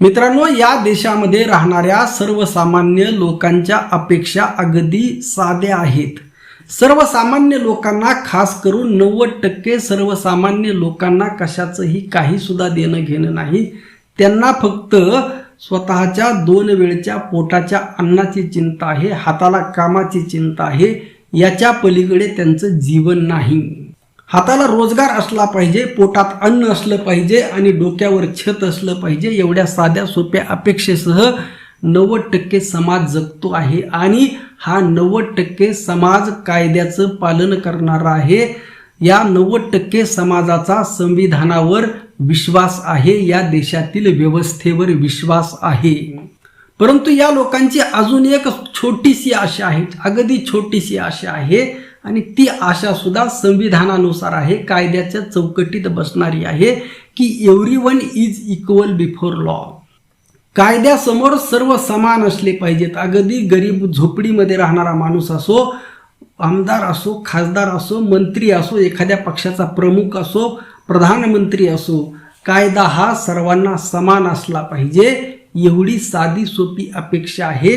मित्रांनो या देशामध्ये राहणाऱ्या सर्वसामान्य लोकांच्या अपेक्षा अगदी साध्या आहेत. सर्वसामान्य लोकांना खास करून नव्वद टक्के सर्वसामान्य लोकांना कशाचंही काही सुद्धा देणं घेणं नाही. त्यांना फक्त स्वतःच्या दोन वेळच्या पोटाच्या अन्नाची चिंता आहे हाताला कामाची चिंता आहे याच्या पलीकडे त्यांचं जीवन नाही. हाताला रोजगार असला पाहिजे पोटात अन्न असलं पाहिजे आणि डोक्यावर छत असलं पाहिजे एवढ्या साध्या सोप्या अपेक्षेसह नव्वद टक्के समाज जगतो आहे. आणि हा नव्वद टक्के समाज कायद्याचं पालन करणारा आहे. या नव्वद टक्के समाजाचा संविधानावर विश्वास आहे. या देशातील व्यवस्थेवर विश्वास आहे. परंतु या लोकांची अजून एक छोटीशी आशा आहे. अगदी छोटीशी आशा आहे. आणि ती आशा सुद्धा संविधानानुसार आहे. कायद्याच्या चौकटीत बसणारी आहे की everyone is equal before law कायद्यासमोर सर्व समान असले पाहिजेत. अगदी गरीब झोपडीमध्ये राहणारा माणूस असो आमदार असो खासदार असो मंत्री असो एखाद्या पक्षाचा प्रमुख असो प्रधानमंत्री असो कायदा हा सर्वांना समान असला पाहिजे. एवढी साधी सोपी अपेक्षा आहे.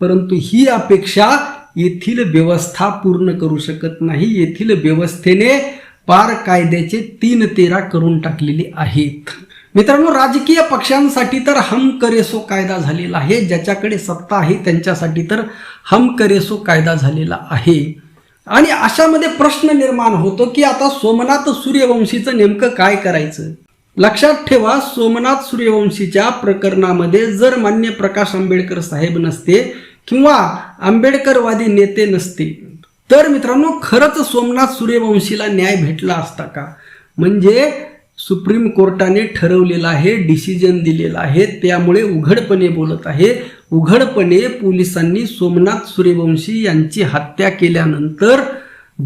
परंतु ही अपेक्षा येथील व्यवस्था पूर्ण करू शकत नाही. येथील व्यवस्थेने पार कायद्याचे तीन तेरा करून टाकलेले आहेत. मित्रांनो राजकीय पक्षांसाठी तर हम करेसो कायदा झालेला आहे. ज्याच्याकडे सत्ता आहे त्यांच्यासाठी तर हम करेसो कायदा झालेला आहे. आणि अशामध्ये प्रश्न निर्माण होतो की आता सोमनाथ सूर्यवंशीचं नेमकं काय करायचं? लक्षात ठेवा सोमनाथ सूर्यवंशीच्या प्रकरणामध्ये जर मान्य प्रकाश आंबेडकर साहेब नसते किंवा आंबेडकरवादी नेते नसते. तर मित्रांनो खरंच सोमनाथ सूर्यवंशीला न्याय भेटला असता का? म्हणजे सुप्रीम कोर्टाने ठरवलेलं आहे डिसिजन दिलेलं आहे त्यामुळे उघडपणे बोलत आहे. उघडपणे पोलिसांनी सोमनाथ सूर्यवंशी यांची हत्या केल्यानंतर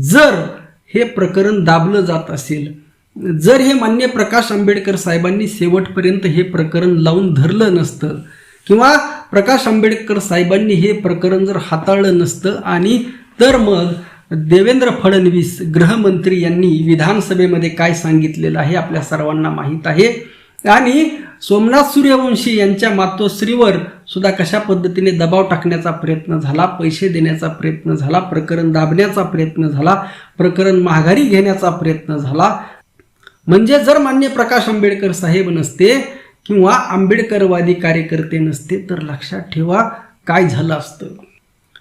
जर हे प्रकरण दाबलं जात असेल जर हे मान्य प्रकाश आंबेडकर साहेबांनी शेवटपर्यंत हे प्रकरण लावून धरलं नसतं किंवा प्रकाश आंबेडकर साहेबांनी हे प्रकरण जर हाताळलं नसतं आणि तर मग देवेंद्र फडणवीस गृहमंत्री यांनी विधानसभेमध्ये काय सांगितलेलं आहे आपल्या सर्वांना माहीत आहे. आणि सोमनाथ सूर्यवंशी यांच्या मातोश्रीवर सुद्धा कशा पद्धतीने दबाव टाकण्याचा प्रयत्न झाला पैसे देण्याचा प्रयत्न झाला प्रकरण दाबण्याचा प्रयत्न झाला प्रकरण माघारी घेण्याचा प्रयत्न झाला. म्हणजे जर मान्य प्रकाश आंबेडकर साहेब नसते किंवा आंबेडकरवादी कार्यकर्ते नसते तर लक्षात ठेवा काय झालं असतं.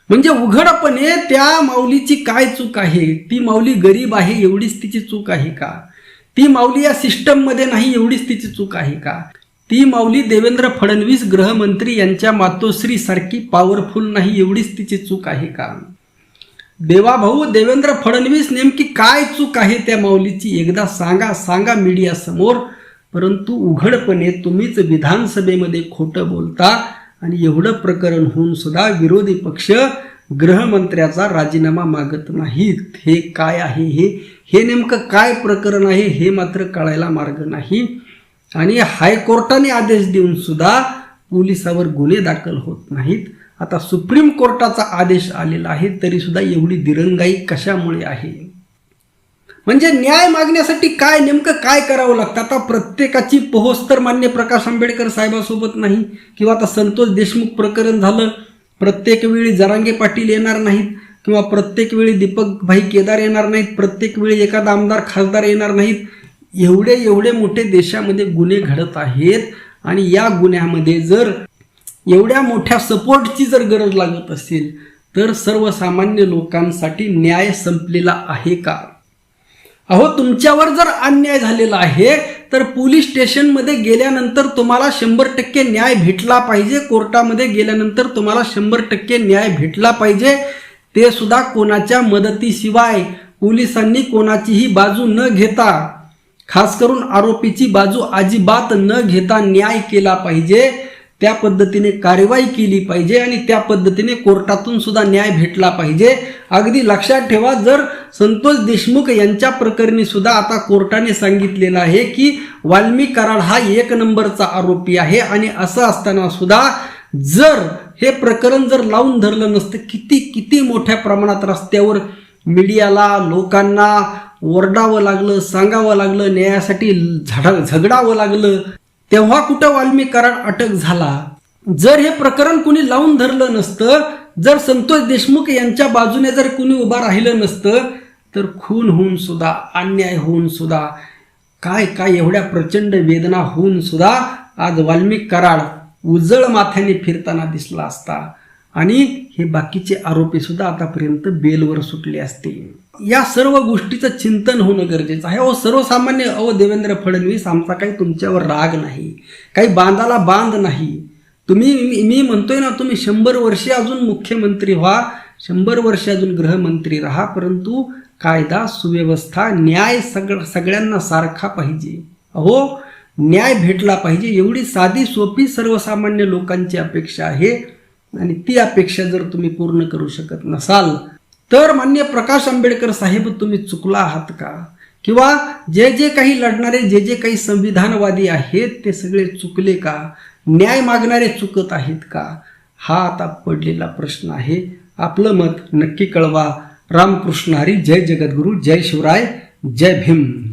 म्हणजे उघडपणे त्या माऊलीची काय चूक आहे? ती माऊली गरीब आहे एवढीच तिची चूक आहे का? ती माऊली या सिस्टममध्ये नाही एवढीच तिची चूक आहे का? ती माऊली देवेंद्र फडणवीस गृहमंत्री यांच्या मातोश्री सारखी पॉवरफुल नाही एवढीच तिची चूक आहे का? देवाभाऊ देवेंद्र फडणवीस नेमकी काय चूक आहे त्या माऊलीची? एकदा सांगा सांगा मीडिया समोर परंतु उघडपणे तुम्हीच विधानसभेमध्ये खोटं बोलता आणि एवढं प्रकरण होऊन सुद्धा विरोधी पक्ष गृहमंत्र्याचा राजीनामा मागत नाहीत. हे काय आहे हे? हे नेमकं काय प्रकरण आहे हे मात्र कळायला मार्ग नाही. आणि हायकोर्टाने आदेश देऊन सुद्धा पोलिसावर गुन्हे दाखल होत नाहीत. आता सुप्रीम कोर्टाचा आदेश आलेला आहे तरीसुद्धा एवढी दिरंगाई कशामुळे आहे? म्हणजे न्याय मागण्यासाठी काय नेमकं काय करावं लागतं? आता प्रत्येकाची पोहोच तर मान्य प्रकाश आंबेडकर साहेबासोबत नाही. किंवा आता संतोष देशमुख प्रकरण झालं प्रत्येक वेळी जरांगे पाटील येणार नाहीत. किंवा प्रत्येक वेळी दीपक भाई केदार येणार नाहीत. प्रत्येक वेळी एखादा आमदार खासदार येणार नाहीत. एवढे एवढे मोठे देशामध्ये गुन्हे घडत आहेत. आणि या गुन्ह्यामध्ये जर एवढ्या मोठ्या सपोर्टची जर गरज लागत असेल तर सर्वसामान्य लोकांसाठी न्याय संपलेला आहे का? अहो तुमच्यावर जर अन्याय झालेला आहे तर पोलीस स्टेशनमध्ये गेल्यानंतर तुम्हाला शंभर टक्के न्याय भेटला पाहिजे. कोर्टामध्ये गेल्यानंतर तुम्हाला शंभर टक्के न्याय भेटला पाहिजे. ते सुद्धा कोणाच्या मदतीशिवाय पोलिसांनी कोणाचीही बाजू न घेता खास करून आरोपीची बाजू अजिबात न घेता न्याय केला पाहिजे. त्या पद्धतीने कारवाई केली पाहिजे आणि त्या पद्धतीने कोर्टातून सुद्धा न्याय भेटला पाहिजे. अगदी लक्षात ठेवा जर संतोष देशमुख यांच्या प्रकरणी सुद्धा आता कोर्टाने सांगितलेलं आहे की वाल्मी कराड हा एक नंबरचा आरोपी आहे आणि असं असताना सुद्धा जर हे प्रकरण जर लावून धरलं नसतं किती किती मोठ्या प्रमाणात रस्त्यावर मीडियाला लोकांना ओरडावं लागलं सांगावं लागलं न्यायासाठी झडा झगडावं लागलं तेव्हा कुठं वाल्मिक कराड अटक झाला? जर हे प्रकरण कुणी लावून धरलं नसतं जर संतोष देशमुख यांच्या बाजूने जर कुणी उभा राहिलं नसतं तर खून होऊन सुद्धा अन्याय होऊन सुद्धा काय काय एवढ्या प्रचंड वेदना होऊन सुद्धा आज वाल्मिक कराड उजळ माथ्याने फिरताना दिसला असता. आणि हे बाकीचे आरोपी सुद्धा आतापर्यंत बेलवर सुटले असते या सर्व गोष्टीचं चिंतन होणं गरजेचं आहे. अहो सर्वसामान्य अहो देवेंद्र फडणवीस आमचा काही तुमच्यावर राग नाही. काही बांधाला बांध नाही. तुम्ही मी- म्हणतोय ना तुम्ही शंभर वर्षे अजून मुख्यमंत्री व्हा शंभर वर्षे अजून गृहमंत्री राहा परंतु कायदा सुव्यवस्था न्याय सगळ सगळ्यांना सारखा पाहिजे. अहो न्याय भेटला पाहिजे. एवढी साधी सोपी सर्वसामान्य लोकांची अपेक्षा आहे. आणि ती अपेक्षा जर तुम्ही पूर्ण करू शकत नसाल तर मान्य प्रकाश आंबेडकर साहेब तुम्ही चुकला आहात का? किंवा जे जे काही लढणारे जे जे काही संविधानवादी आहेत ते सगळे चुकले का? न्याय मागणारे चुकत आहेत का? हा आता पडलेला प्रश्न आहे. आपलं मत नक्की कळवा. रामकृष्ण हरी जय जगद्गुरू जय शिवराय जय भीम.